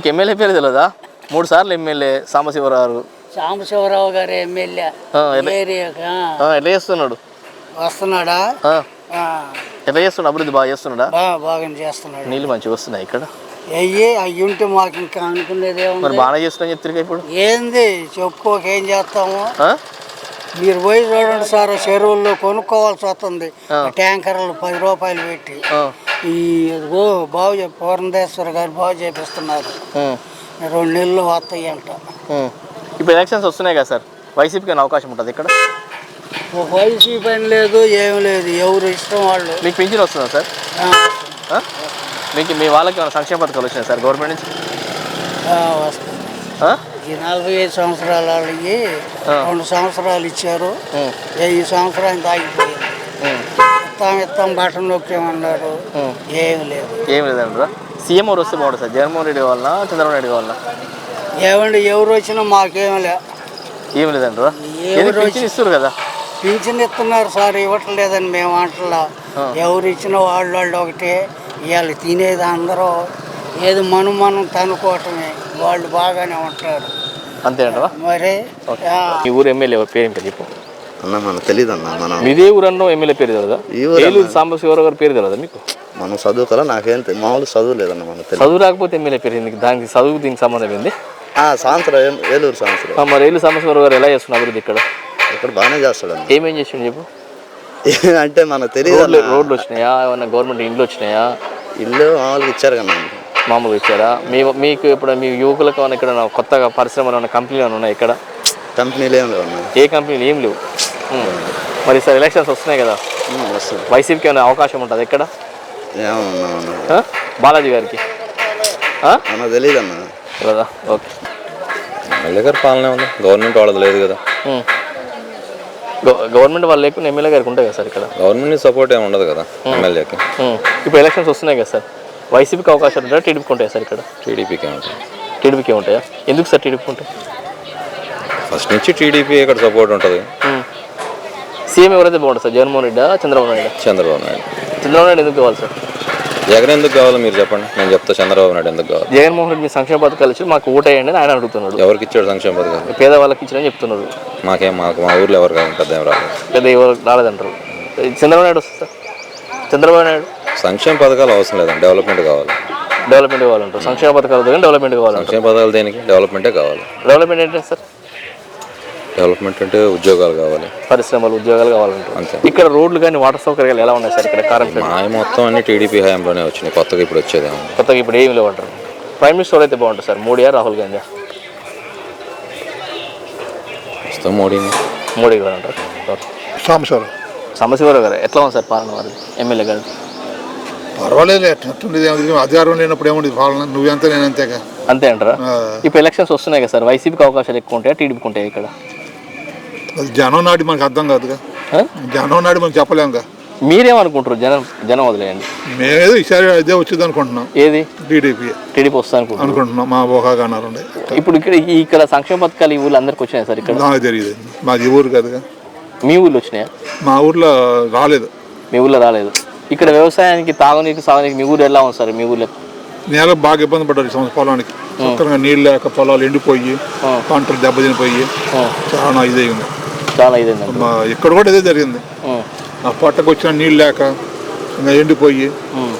మీకు ఎమ్మెల్యే పేరు తెలియదా మూడు సార్లు ఎమ్మెల్యే సాంబశివరావు. సాంబశివరావు గారు ఎమ్మెల్యే. ఎట్లా- చేస్తున్నాడు? వస్తున్నాడా? ఎట్లా చేస్తున్నాడు? అభివృద్ధి బాగా చేస్తున్నాడా? బాగా బాగా చేస్తున్నాడు. నీళ్ళు మంచిగా వస్తున్నాయి ఇక్కడ? అయ్యి అయ్యి ఉంటే మాకు ఇంకా అనుకునేది మరి బాగానే చేస్తున్నా చెప్తారు ఇప్పుడు? ఏంది? చెప్పుకోక ఏం చేస్తాము? మీరు పోయి చూడండి సార్ చెరువుల్లో కొనుక్కోవాల్సి వస్తుంది. ట్యాంకర్లు పది రూపాయలు పెట్టి. ఈ ఓ బాగు పూర్ణదేశ్వర గారు బాగు చేపిస్తున్నారు. రెండు నెలలు వస్తాయి అంట. ఇప్పుడు ఎలక్షన్స్ వస్తున్నాయి కదా సార్ వైసీపీకి అవకాశం ఉంటుంది ఇక్కడ? వయసు పని లేదు ఏం లేదు ఎవరు ఇష్టం వాళ్ళు. మీకు పింఛన్ వస్తుందా సార్? మీకు మీ వాళ్ళకి ఏమైనా సంక్షేమ పథకాలు వచ్చినాయి సార్ గవర్నమెంట్ నుంచి? వస్తుంది? ఈ నలభై ఐదు సంవత్సరాల వాళ్ళకి. రెండు సంవత్సరాలు ఇచ్చారు. ఈ సంవత్సరానికి ఆగిపోయింది ఇస్తాం ఇస్తాం బటన్ నొక్కేమన్నారు. ఏం లేదు. ఏం లేదంటారా? సీఎం ఎవరు వస్తే బాగుంటుంది సార్? జగన్మోహన్ రెడ్డి వల్ల చంద్రబాబు నాయుడు వల్ల ఏమండి ఎవరు వచ్చినా మాకేం లే. ఏం లేదంటారా? ఎవరు పింఛన్ ఇస్తారు కదా? పింఛన్ ఇస్తున్నారు సార్ ఇవ్వట్లేదని మేము అంటలా. ఎవరు ఇచ్చిన వాళ్ళు వాళ్ళు ఒకటే. ఇవాళ తినేది అందరూ ఏది మనం మనం తనుకోవటమే. వాళ్ళు బాగానే ఉంటారు. అంతేనంటవా? మరి మీ ఊరు ఎమ్మెల్యే పేరు ఏం చెప్పు. అన్న మనకు తెలియదు అన్న మనం మీదే ఊరు అన్న ఎమ్మెల్యే పేరు తెలియదా ఈ ఊరు ఏలూరు సాంబశివరావు గారి పేరు తెలియదా మీకు? మనం చదువుకోలే నాకేం తె- మామూలు చదువు లేదన్న మనకు తెలియదు చదువు రాకపోతే ఎమ్మెల్యే పేరు ఎందుకు? దానికి చదువు దీనికి సంబంధం ఏంది? ఆ సంవత్సరం ఏ- ఏలూరు సంవత్సరం ఆ, మరి ఏలూరు సాంబశివరావు గారు ఎలా చేస్తున్నారు అభివృద్ధి ఇక్కడ? ఇక్కడ బాగానే చేస్తాడన్న. ఏమేం చేసిండు చెప్పు? అంటే మనకు తెలియదు రోడ్లు అన్న. రోడ్లు వచ్చినాయా? ఏమన్నా గవర్నమెంట్ ఇండ్లు వచ్చినాయా? ఇల్లు మామూలుగా ఇచ్చారు కదా మామూలుగా ఇచ్చారా? మీ మీకు ఇప్పుడు మీ యువకులకు ఏమైనా ఇక్కడ కొత్తగా పరిశ్రమలు ఏమైనా కంపెనీలు ఏమైనా ఉన్నాయి ఇక్కడ? కంపెనీలు ఏం లేవు ఏ కంపెనీలు ఏం లేవు. మరి సార్ ఎలక్షన్స్ వస్తున్నాయి కదా. వస్తుంది వైసీపీకి ఏమైనా అవకాశం ఉంటుంది ఎక్కడ? బాలాజీ గారికి. తెలియదు అన్న కదా ఓకే. ఎమ్మెల్యే గారి పాలనే ఉంది. గవర్నమెంట్ వాళ్ళది లేదు కదా. గవర్నమెంట్ వాళ్ళు లేకుండా ఎమ్మెల్యే గారికి ఉంటాయి కదా సార్ ఇక్కడ? గవర్నమెంట్ సపోర్ట్ ఏమి ఉండదు కదా ఎమ్మెల్యేకి. ఇప్పుడు ఎలక్షన్స్ వస్తున్నాయి కదా సార్. వైసీపీకి అవకాశాలు ఉంటాయా టీడీపీకి ఉంటాయా సార్ ఇక్కడ? టీడీపీకి ఉంటుంది టీడీపీకి ఉంటాయా? ఎందుకు సార్ టీడీపీకి ఉంటాయి? ఫస్ట్ నుంచి టీడీపీ ఇక్కడ సపోర్ట్ ఉంటుంది. సీఎం ఎవరైతే బాగుంటుంది సార్? జగన్మోహన్ రెడ్డి చంద్రబాబు నాయుడు? చంద్రబాబు నాయుడు. చంద్రబాబు నాయుడు ఎందుకు కావాలి సార్? జగన్ ఎందుకు కావాలో మీరు చెప్పండి? నేను చెప్తా చంద్రబాబు నాయుడు ఎందుకు కావాలి? జగన్మోహన్ రెడ్డి మీ సంక్షేమ పథకాలు ఇచ్చి మాకు ఓటేయండి ఆయన అడుగుతున్నాడు. ఎవరికి ఇచ్చాడు సంక్షేమ పథకాలు? పేదవాళ్ళకి ఇచ్చిన చెప్తున్నారు మాకేం మాకు మా ఊర్లో ఎవరు కాదు పెద్ద ఏం రాలేదు. పెద్ద ఎవరు రాలేదంటారు. చంద్రబాబు నాయుడు వస్తుంది సార్? చంద్రబాబు నాయుడు? సంక్షేమ పథకాలు అవసరం లేదండి. డెవలప్మెంట్ కావాలి. డెవలప్మెంట్ కావాలంటారు. సంక్షేమ పథకాలు డెవలప్మెంట్ కావాలంటారు. సంక్షేమ పథకాలు దేనికి? డెవలప్మెంటే కావాలి. డెవలప్మెంట్ ఏంటంటే సార్? డెవలప్మెంట్ అంటే ఉద్యోగాలు కావాలి. పరిశ్రమలు ఉద్యోగాలు కావాలంటారు. అంతే. ఇక్కడ రోడ్లు కానీ వాటర్ సౌకర్యాలు ఎలా ఉన్నాయి సార్? ఇక్కడ కారంపేట మా మొత్తం అన్ని టీడీపీ హయాంలోనే వచ్చినాయి. కొత్తగా ఇప్పుడు వచ్చేదేమో. కొత్తగా ఇప్పుడు ఏమి లేవంటారు. ప్రైమ్ మినిస్టర్ అయితే బాగుంటుంది సార్. మోడీయా రాహుల్ గాంధీ ప్రస్తుతం మోడీని. మోడీ గారు అంటారు. సాంబశివరావు. సమశివరావు గారు. ఎట్లా ఉంది సార్ పాలన వారి ఎమ్మెల్యే గారు? పర్వాలేదు అధికారం లేనప్పుడు ఏముంది పాలన నువ్వెంత నేనంతేగా అంతే అంటారా? ఇప్పుడు ఎలక్షన్స్ వస్తున్నాయి కదా సార్. వైసీపీకి అవకాశాలు ఎక్కువ ఉంటాయా? టీడీపీకి ఉంటాయా ఇక్కడ? అది జనం నాటి మనకు అర్థం కాదుగా? జనం నాటి మనం చెప్పలేముగా మీరేమనుకుంటారు జనం జనం వదిలేయండి? మేమేదో ఈసారి ఇదే వచ్చింది అనుకుంటున్నాం. ఏది? టీడీపీ. టీడీపీ వస్తా అనుకుంటున్నాం. మా ఊహాగా అన్నారండి ఇప్పుడు ఇక్కడ ఇక్కడ సంక్షేమ పథకాలు ఈ ఊళ్ళో అందరికి వచ్చినాయి సార్ ఇక్కడ? నాకు తెలియదు. మాది ఊరు కదగా. మీ ఊళ్ళో వచ్చినాయా? మా ఊర్లో రాలేదు. మీ ఊళ్ళో రాలేదు. ఇక్కడ వ్యవసాయానికి తాగునీకి సాగునీకి మీ ఊరు ఎలా ఉంది సార్? మీ ఊళ్ళో నేల బాగా ఇబ్బంది పడ్డారు ఈ సంవత్సరం పొలానికి. నీళ్ళు లేక పొలాలు ఎండిపోయి. పంటలు దెబ్బతినిపోయి చాలా ఇదే ఉంది చాలా ఇదేందండి. మా ఇక్కడ కూడా ఇదే జరిగింది. ఆ. పొట్టకు వచ్చిన నీళ్ళు లేక ఇంకా ఎండిపోయి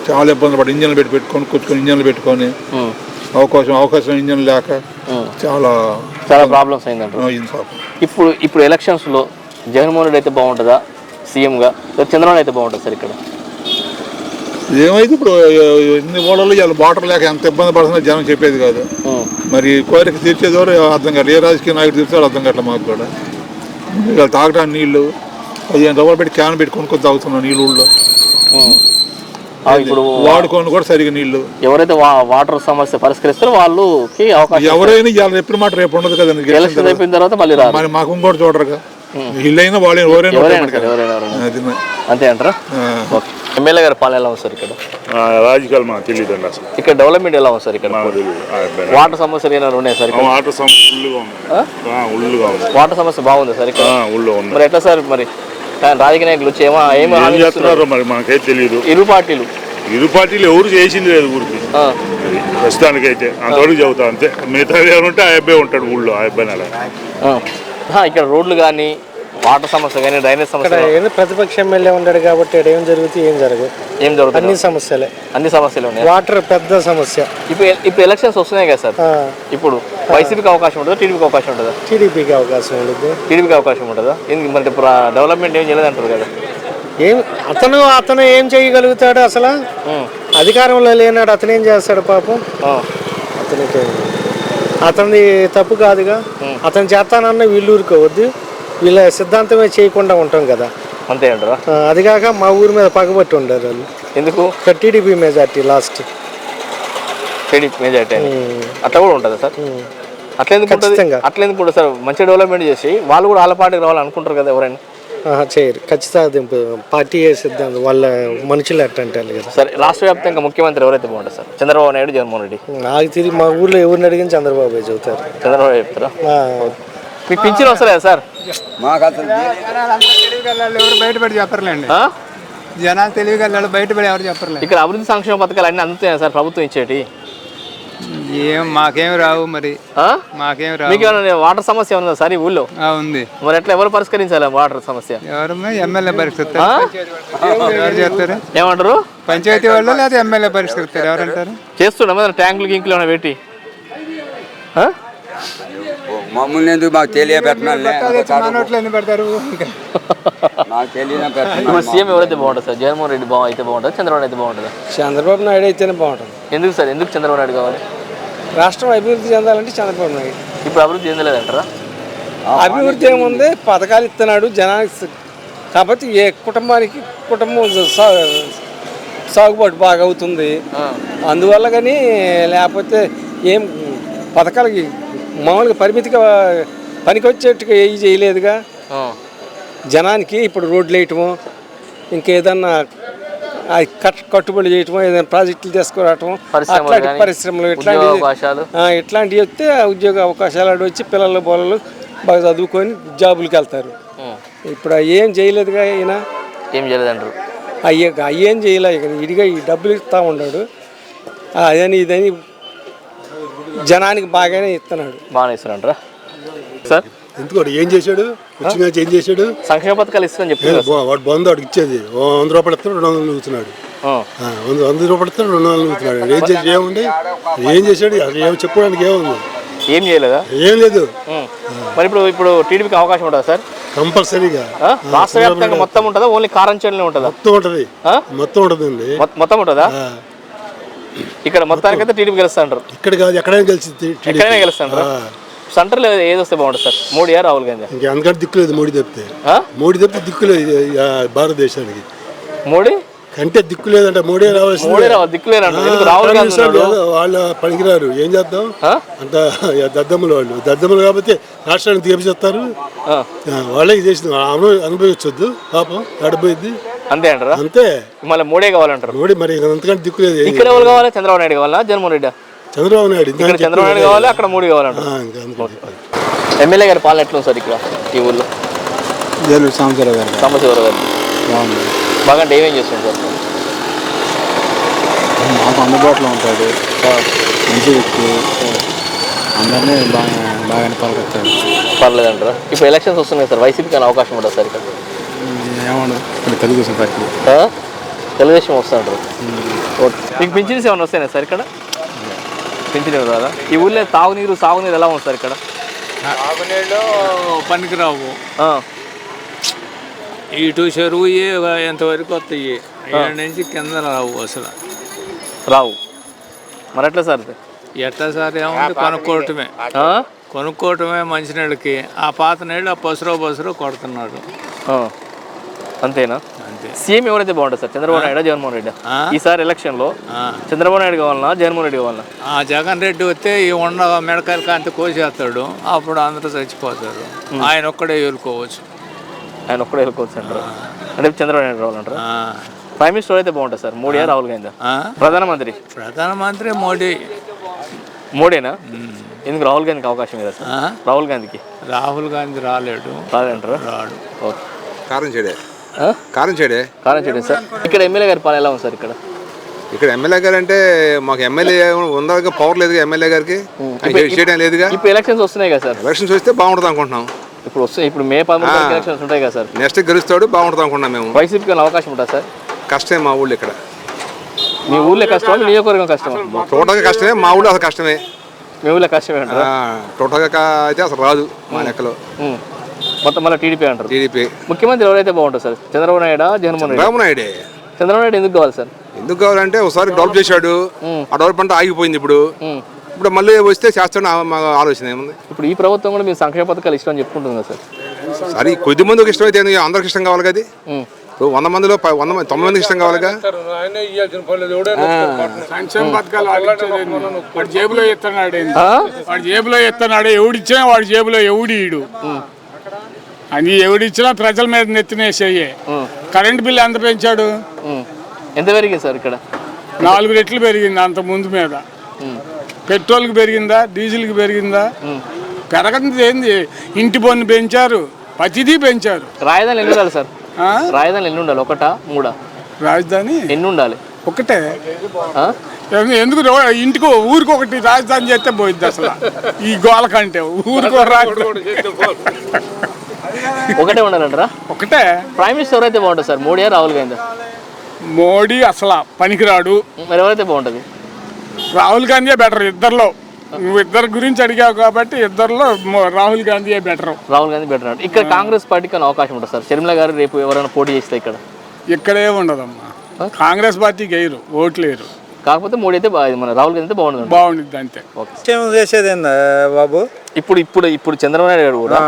చాలా ఇబ్బంది పడి ఇంజన్లు పెట్టి పెట్టుకొని కొట్టుకొని ఇంజన్లు పెట్టుకొని అవకాశం అవకాశం ఇంజన్ లేక చాలా చాలా ప్రాబ్లమ్స్ అయిందంటారు అయింది పాపం ఇప్పుడు ఇప్పుడు ఎలక్షన్స్లో జగన్మోహన్ రెడ్డి అయితే బాగుంటుందా? సీఎంగా చంద్రబాబు అయితే బాగుంటుంది సార్ ఇక్కడ? ఏమైతే ఇప్పుడు ఇన్ని ఓడలు ఇవాళ వాటర్ లేక ఎంత ఇబ్బంది పడుతుందో జనం చెప్పేది కాదు. మరి కోరిక తీర్చేదోరు అర్థం కాదు ఏ రాజకీయ నాయకుడు తీర్చాడు అర్థం కావట్లేదు మాకు కూడా. ఇవాళ తాగడానికి నీళ్ళు పదిహేను రూపాయలు పెట్టి క్యాన్ పెట్టి కొనుక్కొని తాగుతున్నాం నీళ్ళు ఊళ్ళో. ఇప్పుడు వాడుకొని కూడా సరిగా నీళ్ళు ఎవరైతే వాటర్ సమస్య పరిష్కరిస్తారో అవకాశం ఎవరైనా ఇవాళ ఎప్పుడు మాట రేపు ఉండదు కదండి ఎలక్షన్ అయిపోయిన తర్వాత మళ్ళీ మరి మాకు ఇంకోటి చూడరుగా. ఇల్లైనా వాళ్ళైనా ఎవరైనా ఎవరైనా. అంతే అంటారా. ఓకే. ఎమ్మెల్యే గారి పాలన ఎలా ఉంది సార్ ఇక్కడ? రాజకీయాలు మాకు తెలియదు అండి అసలు. ఇక్కడ డెవలప్మెంట్ ఎలా ఉంది సార్ ఇక్కడ? మాకు తెలియదు అబ్బాయి. వాటర్ సమస్యలు ఏమైనా ఉన్నాయి సార్ ఇక్కడ? ఆ ఆటో సమ ఉల్లుగా ఉంది. ఆ, ఉల్లుగా ఉంది. వాటర్ సమస్య బాగుంది సార్ ఇక్కడ? ఆ, ఉల్లు ఉంది. మరి ఎట్లా సార్ మరి? రాజకీయ నాయకులు వచ్చి ఏమో ఏమో ఏం హామీ ఇస్తున్నారు? చేస్తున్నారో మరి? మాకైతే తెలియదు ఇరు పార్టీలు. ఇరు పార్టీలు ఎవరు చేసింది లేదు ఊరికి. ఆ, ప్రస్తుతానికైతే అంతవరకు చెబుతా అంతే. మిగతా ఏమైనా ఉంటే ఆ అబ్బాయి ఉంటాడు ఊళ్ళో ఆ అబ్బాయిని అలా ఆ. ఆ, ఇక్కడ రోడ్లు కానీ వాటర్ సమస్య కానీ డ్రైనేజ్ సమస్య ప్రతిపక్ష ఎమ్మెల్యే ఉన్నాడు కాబట్టి ఏం జరుగుతుంది ఏం జరగదు. ఏం జరుగుతుంది అన్ని సమస్యలే. అన్ని సమస్యలు ఉన్నాయి? వాటర్ పెద్ద సమస్య. ఇప్పుడు ఇప్పుడు ఎలక్షన్స్ వస్తున్నాయి కదా సార్. ఇప్పుడు వైసీపీకి అవకాశం ఉంటుందా టీడీపీకి అవకాశం ఉంటుందా? టీడీపీకి అవకాశం ఉండదు టీడీపీకి అవకాశం ఉంటుందా? ఎందుకు మరి ఇప్పుడు డెవలప్మెంట్ ఏం చేయలేదు అంటారు కదా? ఏం అతను అతను ఏం చేయగలుగుతాడు అసలు. అధికారంలో లేనాడు అతను ఏం చేస్తాడు పాపం. అతనికి అతనిది తప్పు కాదుగా. అతను చేస్తానన్న వీళ్ళు ఊరుకోవద్దు. వీళ్ళ సిద్ధాంతమే చేయకుండా ఉంటాం కదా. అంతే అంటారా? అది కాక మా ఊరి మీద పగబట్టి ఉండరు వాళ్ళు. ఎందుకు? TDP majority last. TDP majority అట్లా కూడా ఉంటుందా సార్? అట్లా ఎందుకు ఉంటుంది. అట్లా ఎందుకు ఉంటుంది సార్? మంచి డెవలప్మెంట్ చేసి వాళ్ళు కూడా వాళ్ళ పార్టీకి రావాలనుకుంటారు కదా ఎవరైనా. చేయరు. ఖచ్చితంగా దింపు పార్టీ సిద్ధాంతం వాళ్ళ మనుషులు అట్ట అంటారు కదా. సరే రాష్ట్ర వ్యాప్తంగా ముఖ్యమంత్రి ఎవరైతే బాగుంటుంది సార్? చంద్రబాబు నాయుడు జగన్మోహన్ రెడ్డి. నాకు తిరిగి మా ఊర్లో ఎవరిని అడిగిన చంద్రబాబు చెబుతారు. చంద్రబాబు చెప్తారా? మీకు పింఛన్ వస్తలేదా సార్? ఎవరు బయటపడి చెప్పర్లేండి? జనాలు బయటపడి ఎవరు చెప్పర్లే. ఇక్కడ అభివృద్ధి సంక్షేమ పథకాలు అన్నీ అందుతాయి సార్ ప్రభుత్వం ఇచ్చేటి? ఏం మాకేం రావు మరి. ఆ? మాకేం రావు. మీకు ఏమైనా వాటర్ సమస్య ఉందా సార్ ఈ ఊళ్ళో? ఆ, ఉంది. మరి ఎట్లా ఎవరు పరిష్కరించాలి వాటర్ సమస్య? ఎవరు ఎమ్మెల్యే పరిష్కరిస్తారు. ఏమంటారు? పంచాయతీ వాళ్ళు లేదా ఎమ్మెల్యే పరిష్కరిస్తారు? ఎవరంటారు? చేస్తున్నాం ట్యాంకులు గింకులు ఏమైనా పెట్టి? ఆ? మమ్మల్ని ఎందుకు మాకు తెలియపెట్టినాలే నోట్లు ఎన్ని పెడతారు? మాకు తెలియని పెట్టిన ఇప్పుడు సీఎం ఎవరైతే బాగుంటుంది సార్? జగన్మోహన్ రెడ్డి బాగా అయితే బాగుంటుంది చంద్రబాబు అయితే బాగుంటుందా చంద్రబాబు నాయుడు అయితేనే బాగుంటుంది. ఎందుకు సార్? ఎందుకు చంద్రబాబు నాయుడు కావాలి? రాష్ట్రం అభివృద్ధి చెందాలంటే చంద్రబాబు నాయుడు. ఇప్పుడు అభివృద్ధి చెందలేదంటారా? అభివృద్ధి ఏముంది? పథకాలు ఇస్తున్నాడు జనానికి కాబట్టి ఏ కుటుంబానికి కుటుంబం సా- సాగుబాటు బాగా అవుతుంది. అందువల్ల కానీ లేకపోతే ఏం పథకాలకి మామూలుగా పరిమితిగా పనికొచ్చేట్టుగా ఏవి చేయలేదుగా. జనానికి ఇప్పుడు రోడ్లు వేయటము ఇంకేదన్నా ఆ కట్ కట్టుబడి చేయటము ఏదైనా ప్రాజెక్టులు తీసుకురావటం పరిశ్రమలు అట్లాంటి పరిశ్రమలు ఇట్లాంటి. ఇట్లాంటివి వస్తే ఉద్యోగ అవకాశాలు ఆడ వచ్చి పిల్లలు బోలలు బాగా చదువుకొని జాబులకి వెళ్తారు. ఇప్పుడు ఏం చేయలేదుగా ఈయన ఏం చేయలేదంటారు అయ్యే ఏం చేయలే ఇక ఇదిగా ఈ డబ్బులు ఇస్తా ఉన్నాడు అదని ఇదని జనానికి బాగానే ఇస్తున్నాడు. బాగానే ఇస్తారంటారా సార్? ఎందుకంటే ఏం చేశాడు? వచ్చిన ఏం చేశాడు? సంక్షేమ పథకాలు చెప్తున్నారు బా- వాడు బంధు వాడికి ఇచ్చేది. ఓ వంద రూపాయలు ఇస్తాడు రెండు వందలు నూగుతున్నాడు. ఆ, వంద వంద రూపాయలు ఇస్తాడు రెండు వందలు నూగుతున్నాడు. ఏం చేసి ఏముంది? ఏం చేశాడు? అసలు ఏం చెప్పుకోవడానికి ఏముంది? ఏం చేయలేదా? ఏం లేదు. మరి ఇప్పుడు ఇప్పుడు టీడీపీకి అవకాశం ఉంటుందా సార్? కంపల్సరీగా. ఆ? రాష్ట్ర వ్యాప్తంగా మొత్తం ఉంటుందా? ఓన్లీ కారంచేడులో ఉంటుందా? మొత్తం ఉంటది. ఆ? మొత్తం ఉంటదండి. మొ- మొత్తం ఉంటుందా? ఇక్కడ మొత్తానికైతే టీడీపీ గెలుస్తా అంటారు ఇక్కడ కాదు ఎక్కడైనా కలిసి ఎక్కడైనా గెలుస్తా అంటారా సెంటర్లో ఏది వస్తే బాగుంటుంది సార్? మోడీయా రాహుల్ గాంధీ ఇంకా అందుకంటే దిక్కు లేదు మోడీ తప్పితే. ఆ? మోడీ తప్పితే దిక్కు లేదు ఈ, ఆ, భారతదేశానికి. మోడీ? కంటే దిక్కు లేదంటే మోడీ రావాల్సింది. మోడీ రావాలి రాహుల్ గాంధీ ఉన్నాడు? వాళ్ళ పనికిరారు. ఏం చేద్దాం? అంత దద్దమ్మలు వాళ్ళు. దద్దమ్మలు కాబట్టి రాష్ట్రానికి. వాళ్ళకి చేసింది. అను అనుభవించొద్దు పాపం అడిపోయింది అంతే అంటారా? అంతే. మళ్ళీ మోడీ కావాలంటారు. మోడీ మరి అంతకంటే దిక్కు లేదు. ఇక్కడ ఎవరు కావాలి? చంద్రబాబు నాయుడు కావాలా? జగన్మోహన్ రెడ్డి. చంద్రబాబు నాయుడు ఇక్కడ చంద్రబాబు నాయుడు కావాలి అక్కడ మోడీ కావాలంటారు. ఆ, ఇంకా అందుకని. ఎమ్మెల్యే గారి పాలన ఎట్లుంది సార్ ఇక్కడ ఈ ఊళ్ళో సంవత్సరాలు గారు. సాంబశివరావు గారు. బాగా అంటే ఏమేం చేస్తుంది సార్? మాకు అందుబాటులో ఉంటాడు. మంచి వ్యక్తి. అందరినీ బాగా బాగానే పలకొస్తాడు పర్లేదంటారా? ఇప్పుడు ఎలక్షన్స్ వస్తున్నాయి సార్. వైసీపీకి అవకాశం ఉంటుంది సార్ ఇక్కడ? ఏమన్నా. తెలుగుదేశం పార్టీ ఆ? తెలుగుదేశం ఓకే. మీకు పింఛన్స్ ఏమైనా వస్తాయి సార్ ఇక్కడ? పింఛన్ రాదా? ఈ ఊళ్ళో తాగునీరు సాగునీరు ఎలా ఉంది సార్ ఇక్కడ? తాగునీళ్ళు పనికిరావు. ఆ. ఇటు చెరువు ఎంతవరకు వస్తాయి? నుంచి కింద రావు అసలు. రావు. మరి ఎట్లా సార్? ఎట్లా సార్ ఏముంది? కొనుక్కోవటమే. ఆ? కొనుక్కోవటమే మంచినీళ్ళకి. ఆ పాత నీళ్ళు ఆ పసురు పసురు కొడుతున్నాడు. అంతేనా? అంతే. సీఎం ఎవరైతే బాగుంటుంది సార్? చంద్రబాబు నాయుడు జగన్మోహన్ రెడ్డి? ఈసారి ఎలక్షన్లో ఆ. చంద్రబాబు నాయుడు కావాలన్నా జగన్మోహన్ రెడ్డి కావాలన్నా ఆ జగన్ రెడ్డి వస్తే ఈ ఉన్న మిడకాయల కాంతి కోసేస్తాడు. అప్పుడు అందరూ చచ్చిపోతారు. ఆయన ఒక్కడే ఎదుర్కోవచ్చు. ఆయన ఒక్కడే వెళ్ళిపోవచ్చు అంటారు. అంటే చంద్రబాబు నాయుడు రావాలంటారు. ప్రైమ్ మినిస్టర్ అయితే బాగుంటుంది సార్? మోడీయా రాహుల్ గాంధీ. ఆ? ప్రధానమంత్రి. ప్రధానమంత్రి మోడీ. మోడీనా? ఎందుకు రాహుల్ గాంధీకి అవకాశం లేదా సార్? రాహుల్ గాంధీకి. రాహుల్ గాంధీ రాలేడు. రాదంటారా రాడు. ఓకే. కారం చెడే. ఆ? కారం చెడే కారణం చేయండి సార్. ఇక్కడ ఎమ్మెల్యే గారి పాలన ఎలా ఉంది సార్ ఇక్కడ? ఇక్కడ ఎమ్మెల్యే గారు అంటే మాకు ఎమ్మెల్యే ఉందా? పవర్ లేదు ఎమ్మెల్యే గారికి. ఆయన చేయడం లేదుగా. ఇప్పుడు ఎలక్షన్స్ వస్తున్నాయి కదా సార్. ఎలక్షన్స్ వస్తే బాగుంటుంది అనుకుంటున్నాం. ఇప్పుడు వస్తాయి ఇప్పుడు మే పదమూడు తారీఖు ఎలక్షన్స్ ఉంటాయి కదా సార్. నెక్స్ట్ గెలుస్తాడు బాగుంటుంది అనుకుంటున్నాం మేము. వైసీపీకి అవకాశం ఉంటుందా సార్? కష్టమే మా ఊళ్ళో ఇక్కడ. మీ ఊళ్ళో కష్టమా? మీ నియోజకవర్గం కష్టమా? టోటల్గా కష్టమే మా ఊళ్ళో అసలు కష్టమే. మీ ఊళ్ళో కష్టమే టోటల్గా అయితే అసలు రాదు మా లెక్కలో. మొత్తం మళ్ళీ టీడీపీ అంటారు. టీడీపీ. ముఖ్యమంత్రి ఎవరైతే బాగుంటుంది సార్? చంద్రబాబు నాయుడు జగన్మోహన్ రెడ్డి? రామనాయుడే చంద్రబాబు నాయుడు ఎందుకు కావాలి సార్? ఎందుకు కావాలంటే ఒకసారి డెవలప్ చేశాడు. ఆ డెవలప్మెంట్ ఆగిపోయింది ఇప్పుడు. ఇప్పుడు మళ్ళీ వస్తే చేస్తాడు మా ఆలోచన ఏముంది? ఇప్పుడు ఈ ప్రభుత్వం కూడా మీరు సంక్షేమ పథకాలు ఇష్టం అని చెప్పుకుంటుంది కదా సార్. సరే కొద్ది మందికి ఇష్టమైతే ఏంది? అందరికి ఇష్టం కావాలి కదా. ఇప్పుడు వంద మందిలో వంద మంది తొంభై మందికి ఇష్టం కావాలిగా సంక్షేమ పథకాలు వాడి జేబులో ఎత్తనాడు? వాడి జేబులో ఎత్తనాడు ఎవడిచ్చినా వాడి జేబులో ఎవడీడు అని ఎవడిచ్చినా ప్రజల మీద నెత్తినేసేయే కరెంట్ బిల్ ఎంత పెంచాడు. ఎంత పెరిగింది సార్ ఇక్కడ? నాలుగు రెట్లు పెరిగింది అంత ముందు మీద. పెట్రోల్కి పెరిగిందా? డీజిల్కి పెరిగిందా? పెరగనిది ఏంది? ఇంటి పన్ను పెంచారు ప్రతిదీ పెంచారు. రాజధాని ఎన్ని ఉండాలి సార్? ఆ? రాజధాని ఎన్ని ఉండాలి? ఒకటా? మూడా? రాజధాని? ఎన్ని ఉండాలి? ఒకటే. ఎందుకు రో- ఇంటికి ఊరికి ఒకటి రాజధాని చేస్తే పోయిద్ది అసలు. ఈ గోల కంటే ఊరికి రాజధాని. ఒకటే ఉండాలంటారా? ఒకటే. ప్రైమ్ మినిస్టర్ ఎవరైతే బాగుంటుంది సార్? మోడీ రాహుల్ గాంధీ మోడీ అసలు పనికిరాడు. మరి ఎవరైతే బాగుంటుంది? రాహుల్ గాంధీయే బెటర్ ఇద్దరిలో. నువ్వు ఇద్దరి గురించి అడిగావు కాబట్టి ఇద్దరిలో రాహుల్ గాంధీయే బెటర్ రాహుల్ గాంధీ బెటర్ అంటే ఇక్కడ కాంగ్రెస్ పార్టీకి అవకాశం ఉంటుంది సార్? షర్మిల గారు రేపు ఎవరైనా పోటీ చేస్తే ఇక్కడ? ఇక్కడే ఉండదమ్మా. కాంగ్రెస్ పార్టీకి వేయరు ఓట్లు వేయరు. కాకపోతే మోడీ అయితే మన రాహుల్ గాంధీ అయితే బాగుంటుంది బాగుండిద్ది అంతే. చేసేది బాబు? ఇప్పుడు ఇప్పుడు ఇప్పుడు చంద్రబాబు నాయుడు గారు కూడా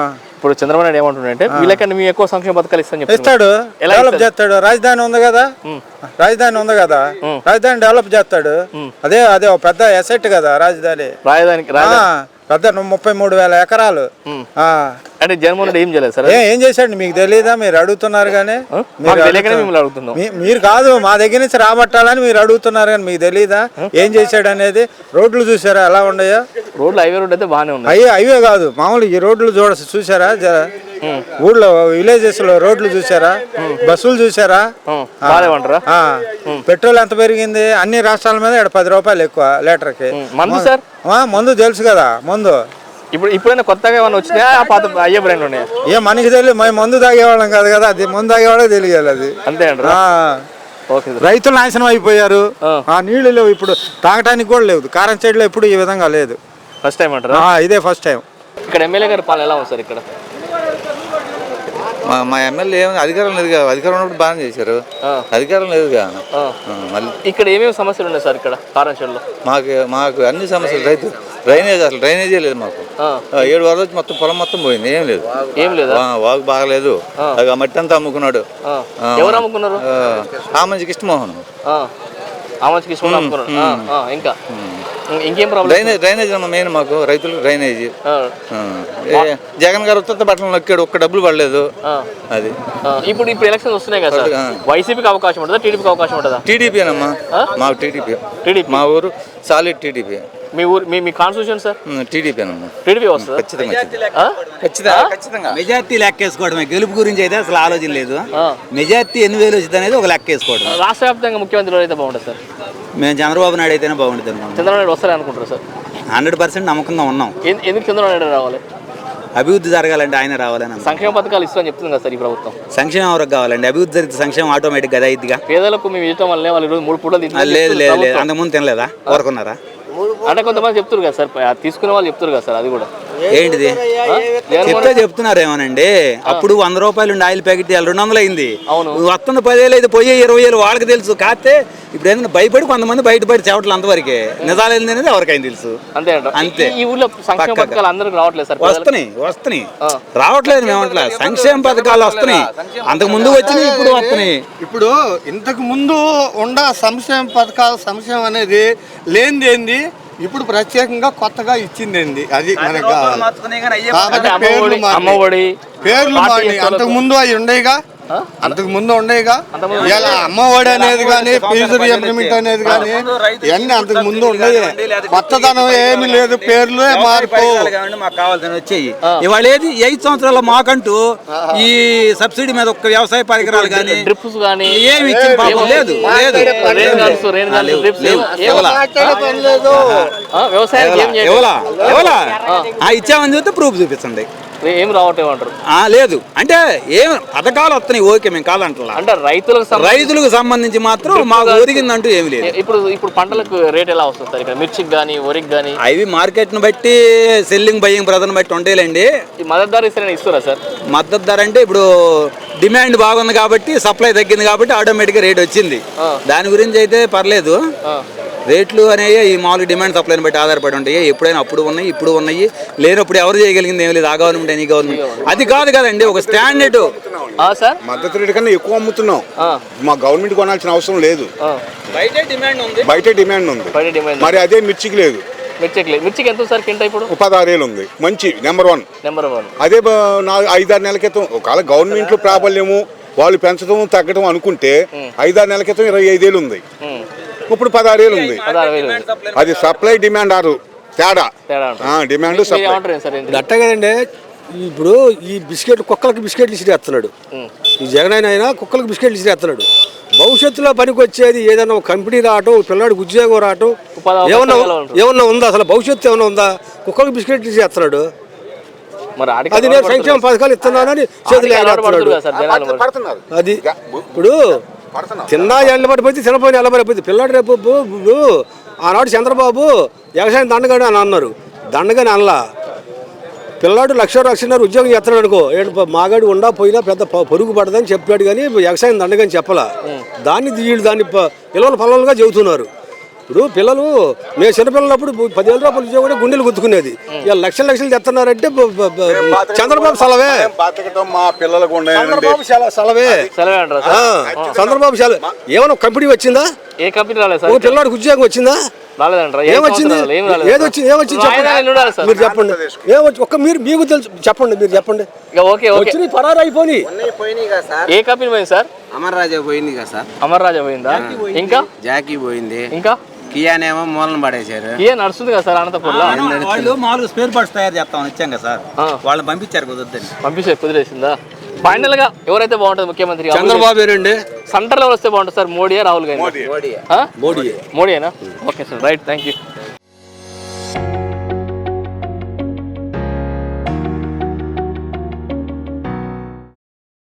ఇప్పుడు చంద్రబాబు నాయుడు ఏమంటుండే వీళ్ళకన్నా మీ ఎక్కువ సంక్షేమ పథకాలు ఇస్తాను ఇస్తాడు. డెవలప్? చేస్తాడు. రాజధాని ఉంది కదా? రాజధాని ఉంది కదా? రాజధాని డెవలప్ చేస్తాడు. అదే అదే పెద్ద ఎసెట్ కదా రాజధాని. రాజధానికి పెద్ద ముప్పై మూడు వేల ఎకరాలు. ఆ. అంటే జగన్మోహన్ రెడ్డి ఏం చేయలేదు సార్ ఏ చేశాడు? మీకు తెలియదా మీరు అడుగుతున్నారు కానీ మీరు కాదు మా దగ్గర నుంచి రాబట్టాలని మీరు అడుగుతున్నారు కానీ మీకు తెలియదా ఏం చేశాడు అనేది? రోడ్లు చూసారా ఎలా ఉన్నాయో? రోడ్లు హైవే రోడ్ అయితే బాగానే ఉన్నాయి. అయ్యే అవే కాదు మామూలు ఈ రోడ్లు చూడ చూసారా జర ఊళ్ళో విలేజెస్లో రోడ్లు చూసారా బస్సులు చూసారా. పెట్రోల్ ఎంత పెరిగింది? అన్ని రాష్ట్రాల మీద ఇక్కడ పది రూపాయలు ఎక్కువ లీటర్కి. మందు సార్? ఆ, మందు తెలుసు కదా మందు. ఇప్పుడు ఇప్పుడైనా కొత్తగా ఏమైనా వచ్చినాయా? పాత అయ్యే బ్రాండ్ ఉన్నాయా? ఏ మనకి తెలియదు. మేము మందు తాగేవాళ్ళం కాదు కదా అది మందు తాగేవాళ్ళే తెలియాలి అది. అంతే రైతులు నాశనం అయిపోయారు. ఆ. నీళ్ళు లేవు ఇప్పుడు. తాగటానికి కూడా లేవు కారం చెట్లు ఎప్పుడు ఈ విధంగా లేదు. ఫస్ట్ టైం అంటారా? ఇదే ఫస్ట్ టైం. ఇక్కడ ఎమ్మెల్యే గారి పాలన ఎలా ఉంది సార్ ఇక్కడ? మా మా ఎమ్మెల్యే ఏమి అధికారం లేదుగా అధికారం ఉన్నప్పుడు బాగానే చేశారు. అధికారం లేదుగా. ఆ, మళ్ళీ ఇక్కడ ఏమేమి సమస్యలు ఉన్నాయి సార్ ఇక్కడ కారంచేడులో? మాకు మాకు అన్ని సమస్యలు రైతు డ్రైనేజ్ అసలు డ్రైనేజే లేదు మాకు. ఏడు వరద వచ్చి మొత్తం పొలం మొత్తం పోయింది ఏం లేదు. ఏం లేదా? వాగు బాగలేదు. అది ఆ మట్టి అంతా అమ్ముకున్నాడు. ఎవరు అమ్ముకున్నారు? ఆ, ఆ మంచికి ఇష్టమోహన్ ఆ. ఆ మంచి కిష్మణ్ అమ్ముకున్నాడు. ఆ, ఆ, ఇంకా? ఇంకేం ప్రాబ్లం డ్రైనేజ్ డ్రైనేజ్ అన్న మెయిన్ మాకు రైతులకు డ్రైనేజ్. జగన్ గారు ఉత్తర బట్టలు నొక్కాడు ఒక్క డబ్బులు పడలేదు. అది. ఇప్పుడు ఇప్పుడు ఎలక్షన్స్ వస్తున్నాయి కదా. వైసీపీకి అవకాశం ఉంటుందా టీడీపీకి అవకాశం ఉంటుందా? టీడీపీ అనమ్మా మాకు టీడీపీ టీడీపీ. మా ఊరు సాలిడ్ టీడీపీ మీ ఊరు మీ మీ కాన్స్టిట్యూషన్ సార్ టీడీపీ టీడీపీ వస్తుందా? ఖచ్చితంగా? ఖచ్చితంగా. ఖచ్చితంగా మెజార్టీ లెక్కేసుకోవడమే. గెలుపు గురించి అయితే అసలు ఆలోచన లేదు. మెజార్టీ ఎన్ని వేలు వచ్చింది అనేది ఒక లెక్క వేసుకోవడం రాష్ట్ర వ్యాప్తంగా ముఖ్యమంత్రి ఎవరైతే బాగుంటుంది సార్ మేము చంద్రబాబు నాయుడు అయితేనే బాగుంటుంది అనుకుంటున్నాం. చంద్రబాబు నాయుడు వస్తారని అనుకుంటారు సార్ హండ్రెడ్ పర్సెంట్ నమ్మకంగా ఉన్నాం. ఎందుకు చంద్రబాబు నాయుడు రావాలి? అభివృద్ధి జరగాలంటే ఆయన రావాలని. సంక్షేమ పథకాలు ఇస్తామని చెప్తుంది కదా సార్ ఈ ప్రభుత్వం. సంక్షేమం ఎవరికి కావాలండి? అభివృద్ధి జరిగితే సంక్షేమం ఆటోమేటిక్ కదా ఇదిగా. పేదలకు మేము ఇవ్వటం వల్లే వాళ్ళు మూడు పూటలు తింటున్నారు లేదు లేదు లేదు. అంతకుముందు తినలేదా? కోరుకున్నారా? అంటే కొంతమంది చెప్తారు కదా సార్ తీసుకునే వాళ్ళు చెప్తారు కదా సార్ అది కూడా. ఏంటిది? చెప్తే చెప్తున్నారేమోనండి? అప్పుడు వంద రూపాయలు ఉండి ఆయిల్ ప్యాకెట్ రెండు వందలు అయింది నువ్వు వస్తున్న పదివేలు అయితే పోయే ఇరవై వేలు వాళ్ళకి తెలుసు. కాకపోతే ఇప్పుడు ఏంటంటే భయపడి కొంతమంది బయటపడి చెప్పట్లు అంతవరకే. నిజాలు ఏంది అనేది ఎవరికైనా తెలుసు. అంతే అంట. అంతే. ఈ ఊళ్ళో సంక్షేమ పక్కగా. పథకాలు అందరికి రావట్లేదు సార్ వస్తున్నాయి వస్తున్నాయి. రావట్లేదు మేమంట్లా సంక్షేమ పథకాలు వస్తున్నాయి. అంతకు ముందు వచ్చినాయి ఇప్పుడు వస్తున్నాయి. ఇప్పుడు ఇంతకు ముందు ఉండ సంక్షేమ పథకాల సంక్షేమం అనేది లేనిది ఏంది? ఇప్పుడు ప్రత్యేకంగా కొత్తగా ఇచ్చింది ఏంది అది మనకు కావాలి. కాబట్టి అంటే పేర్లు అమ్మఒడి మారినాయి. అమ్మఒడి పేర్లు మారినాయి. అంతకు ముందు అవి ఉండేగా అంతకు ముందు ఉండేగా? ఇలా అమ్మఒడి అనేది కానీ ఫీజు రియంబర్మెంట్ అనేది కానీ ఇవన్నీ అంతకు ముందు ఉండేవి. కొత్తదనం ఏమీ లేదు పేర్లే మార్పు. పరికరాలు కావండి, మాకు కావాల్సిన వచ్చేయి. ఇవాళ ఏది? ఐదు సంవత్సరాల మాకంటూ ఈ సబ్సిడీ మీద ఒక్క వ్యవసాయ పరికరాలు కానీ డ్రిప్స్ కానీ ఏమి ఇచ్చిన పాపం లేదు. లేదు. ఆ ఇచ్చామని చూస్తే ప్రూఫ్ చూపించండి ఏం రావట్లేదు అంటారు? లేదు. అంటే ఏం పథకాలు వస్తున్నాయి ఓకే మేము కాదంటలా అంటే రైతులకు సంబంధించి- రైతులకు సంబంధించి మాత్రం మాకు ఒరిగిందంటూ ఏమి లేదు. ఇప్పుడు ఇప్పుడు పంటలకు రేట్ ఎలా వస్తుంది సార్? ఇక్కడ మిర్చికి కానీ వరికి కానీ అవి మార్కెట్ను బట్టి సెల్లింగ్ బయ్యింగ్ ప్రజలను బట్టి ఉంటాయిలేండి ఈ మద్దతు ధర ఇస్తారని ఇస్తారా సార్? మద్దతు ధర అంటే ఇప్పుడు డిమాండ్ బాగుంది కాబట్టి సప్లై తగ్గింది కాబట్టి ఆటోమేటిక్గా రేట్ వచ్చింది. దాని గురించి అయితే పర్లేదు. రేట్లు అనేవి ఈ మామూలు డిమాండ్ సప్లైని బట్టి ఆధారపడి ఉంటాయి. ఎప్పుడైనా అప్పుడు ఉన్నాయి ఇప్పుడు ఉన్నాయి. లేనప్పుడు ఎవరు చేయగలిగింది ఏం లేదు. ఆ గవర్నమెంట్ ఎనీ గవర్నమెంట్. అది కాదు కదండి ఒక స్టాండర్డ్. సార్? మద్దతు రేటు కన్నా ఎక్కువ అమ్ముతున్నాం. మా గవర్నమెంట్ కొనాల్సిన అవసరం లేదు. బయట డిమాండ్ ఉంది. బయట డిమాండ్ ఉంది. మరి అదే మిర్చికి లేదు. మిర్చికి ఎంత సార్ కింట ఇప్పుడు? ఓ పదహారేళ్ళు ఉంది. మంచి నెంబర్ వన్. Number one. అదే ఐదారు నెలల క్రితం ఒకవేళ గవర్నమెంట్లో ప్రాబల్యము వాళ్ళు పెంచడం తగ్గడం అనుకుంటే ఐదారు నెలల క్రితం ఇరవై ఐదేళ్ళు ఉంది. ఇప్పుడు ఉంది. పదహారు వేలు అది సప్లై డిమాండ్ ఆరు. తేడా. Demand supply? అట్ట కదండి. ఇప్పుడు ఈ బిస్కెట్ కుక్కలకి బిస్కెట్లు ఇసిరేస్తున్నాడు ఈ జగన్ అయినా కుక్కలకు బిస్కెట్లు ఇసిరేస్తున్నాడు భవిష్యత్తులో పనికి వచ్చేది ఏదైనా ఒక కంపెనీ రావటం పిల్లాడికి ఉద్యోగం రావటం ఏమన్నా. ఏమన్నా ఉందా? అసలు భవిష్యత్తు ఏమన్నా ఉందా? కుక్కలకు బిస్కెట్లు ఇసిరేస్తున్నాడు మరి ఆడికి అది నేను సంక్షేమ. పథకాలు ఇస్తున్నానని చేతులు. అది ఇప్పుడు తిన్నా ఎండబడిపోతే తినపోయిన ఎల్లబడిపోతే పిల్లాడు రేపు ఆనాడు చంద్రబాబు వ్యవసాయం దండగాడు అని అన్నారు. దండగాని అనలా. పిల్లాడు లక్ష లక్షన్నర ఉద్యోగం చేస్తున్నాడు అనుకో ఏంటి మాగాడు ఉండా పోయినా పెద్ద పొరుగు పడదని చెప్పాడు కానీ వ్యవసాయం దండగని చెప్పలా. దాన్ని వీళ్ళు దాన్ని ప- పిల్లలు పల్లలుగా చెబుతున్నారు. ఇప్పుడు పిల్లలు మేము చిన్నపిల్లలప్పుడు పదివేల రూపాయలు కూడా గుండెలు గుద్దుకునేది. ఇవాళ లక్షలు లక్షలు తెస్తున్నారంటే చంద్రబాబు సెలవే. మా పిల్లలకు చంద్రబాబు సెల- సెలవే. చంద్రబాబు సెలవు. ఏమైనా కంపెనీ వచ్చిందా? ఏ కంపెనీ రాలేదు పిల్లాడికి ఉద్యోగం వచ్చిందా? రాలేదంటారా. ఏమొచ్చింది? వచ్చింది ఏమొచ్చింది చెప్పండి? మీరు చెప్పండి. ఏమొచ్చి ఒక్క మీరు మీకు తెలుసు. చెప్పండి మీరు చెప్పండి. ఇక ఓకే ఓకే. వచ్చి పరారు అయిపోయి ఏ కంపెనీ పోయింది సార్? అమర్ రాజా పోయింది కదా సార్. అమర్ రాజా పోయిందా? ఇంకా? జాకీ పోయింది. ఇంకా? కియానేమో మూలన పడేశారు. ఏ నడుస్తుంది కదా సార్ అనంతపూర్లో? వాళ్ళు మామూలుగా స్పేర్ పార్ట్స్ తయారు చేస్తామని ఇచ్చాం కదా సార్. వాళ్ళని పంపించారు కుదరద్దని పంపించే కుదిరేసిందా? ఫైనల్గా ఎవరైతే బాగుంటుంది ముఖ్యమంత్రి చంద్రబాబు రండి సెంటర్లో వస్తే బాగుంటుంది సార్? మోడీయా Rahul Gandhi Modi మోడీయేనా? Okay sir right thank you